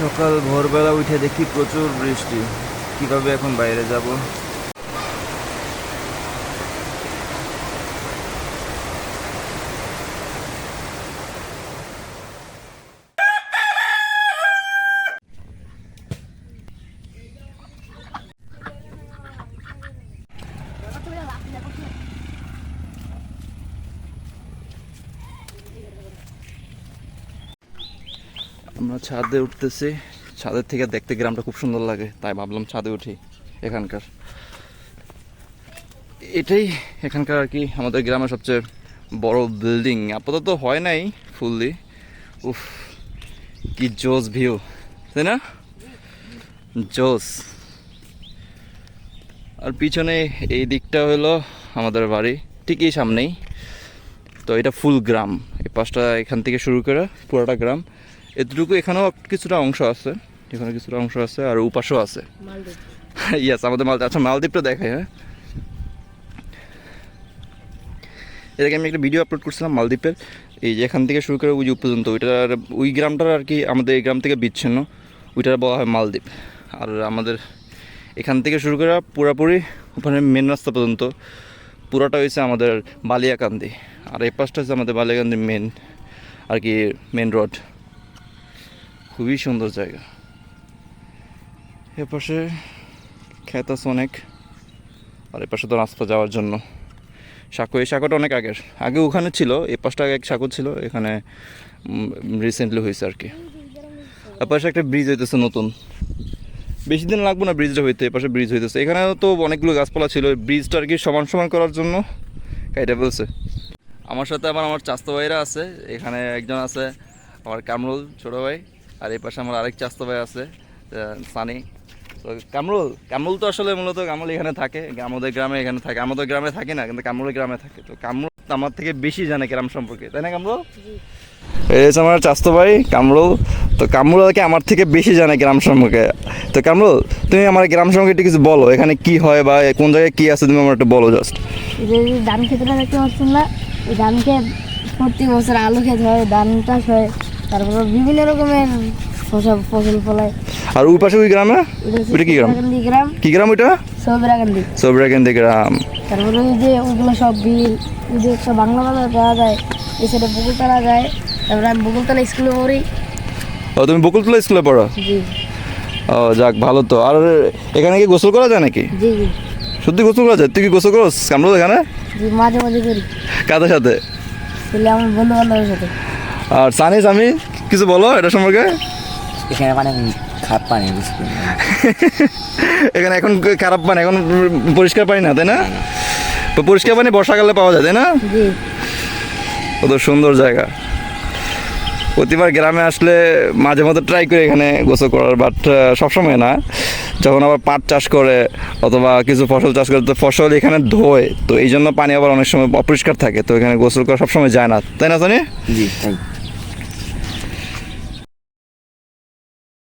সকাল ভোরবেলা উঠে দেখি প্রচুর বৃষ্টি। কীভাবে এখন বাইরে যাব? আমরা ছাদে উঠতেছি। ছাদের থেকে দেখতে গ্রামটা খুব সুন্দর লাগে, তাই ভাবলাম ছাদে উঠি এখানকার। এটাই এখানকার আর কি আমাদের গ্রামের সবচেয়ে বড় বিল্ডিং আপাতত হয় নাই ফুললি উফ, কি জোস ভিউ তাই না? জোস। আর পিছনে এই দিকটা হলো আমাদের বাড়ি ঠিক এই সামনেই। তো এটা ফুল গ্রাম। এই পাশটা এখান থেকে শুরু করে পুরোটা গ্রাম। এতটুকু এখানেও কিছুটা অংশ আছে এখানে কিছুটা অংশ আছে আর উপাসও আছে। ইয়াস আমাদের মালদ্বীপ আচ্ছা মালদ্বীপটা দেখায় হ্যাঁ। এর আগে আমি একটা ভিডিও আপলোড করছিলাম মালদ্বীপের এই যে এখান থেকে শুরু করে ওই যে পর্যন্ত ওইটার ওই গ্রামটার আর কি আমাদের এই গ্রাম থেকে বিচ্ছিন্ন ওইটার বলা হয় মালদ্বীপ। আর আমাদের এখান থেকে শুরু করে পুরোপুরি ওখানে মেন রাস্তা পর্যন্ত পুরোটা হয়েছে আমাদের বালিয়াকান্দি। আর এই পাশটা হচ্ছে আমাদের বালিয়াকান্দি মেন আর কি মেন রোড খুবই সুন্দর জায়গা। এপাশে পাশে ক্ষেত আছে অনেক, আর এ পাশে তো রাস্তা যাওয়ার জন্য। সাঁকো, এই সাঁকোটা অনেক আগের। আগে ওখানে ছিল, এই পাশটা আগে এক সাঁকো ছিল, এখানে রিসেন্টলি হয়েছে আর কি। এপাশে একটা ব্রিজ হইতেছে নতুন। বেশি দিন লাগবে না ব্রিজটা হইতে, এপাশে ব্রিজ হইতেছে। এখানে তো অনেকগুলো গাছপালা ছিল ব্রিজটা আর কি সমান সমান করার জন্য কাইটা বলছে আমার সাথে আবার আমার চাস্তো ভাইরা আছে, এখানে একজন আছে, আমার কামরুল, ছোটো ভাই। আর এই পাশে আমার আরেক চাস্তো ভাই আছে সানি। তো কামরুল কামরুল তো আসলে মূলত কামরুল এখানে থাকে আমাদের গ্রামে এখানে থাকে। আমাদের গ্রামে থাকে না কিন্তু কামরুল গ্রামে থাকে। তো কামরুল আমার থেকে বেশি জানে গ্রাম সম্পর্কে তাই না কামরুল? এই হচ্ছে আমার চাস্তো ভাই কামরুল। তো কামরুল আর কি আমার থেকে বেশি জানে গ্রাম সম্পর্কে। তো কামরুল তুমি আমার গ্রাম সম্পর্কে একটু কিছু বলো এখানে কি হয় বা কোন জায়গায় কি আছে তুমি আমার একটু বলো জাস্ট ধান ক্ষেতটা দেখতে পাচ্ছেন না প্রতি বছর আলু ক্ষেত হয় ধান চাষ হয় তারপরে বিভিন্ন রকমের ফসল ফসল ফলায়। আর ওই পাশে ওই গ্রামে ওইটা কি গ্রাম? গ্রাম। কি গ্রাম ওইটা? সৌবিরাকান্দি সবরাকেন্দি গ্রাম। তারপরে ওই যে ওগুলো সব বিল ওই যে একটা বাংলা বাজার পাওয়া যায় এই সাইডে বকুলতলা যায়। তারপরে আমি বকুলতলা স্কুলে পড়ি। ও তুমি বকুলতলা স্কুলে পড়ো? জি। ও যাক ভালো তো। আর এখানে কি গোসল করা যায় নাকি? জি জি। সত্যি গোসল করা যায়? তুই কি গোসল করস? কামরুল এখানে। জি মাঝে মাঝে করি। কাদের সাথে? আমার বন্ধু বান্ধবের সাথে। আর সানিস আমি কিছু বলো এটা সম্পর্কে? এখানে মানে খারাপ পানি এখানে এখন খারাপ পানি এখন পরিষ্কার পানি না তাই না? তো পরিষ্কার পানি বর্ষাকালে পাওয়া যায় তাই না? কত সুন্দর জায়গা। প্রতিবার গ্রামে আসলে মাঝে মধ্যে ট্রাই করি এখানে গোসল করার বাট সবসময় না। যখন আবার পাট চাষ করে অথবা কিছু ফসল চাষ করে তো ফসল এখানে ধোয় তো এই জন্য পানি আবার অনেক সময় অপরিষ্কার থাকে তো এখানে গোসল করা সবসময় যায় না। তাই না জানি জি তাই।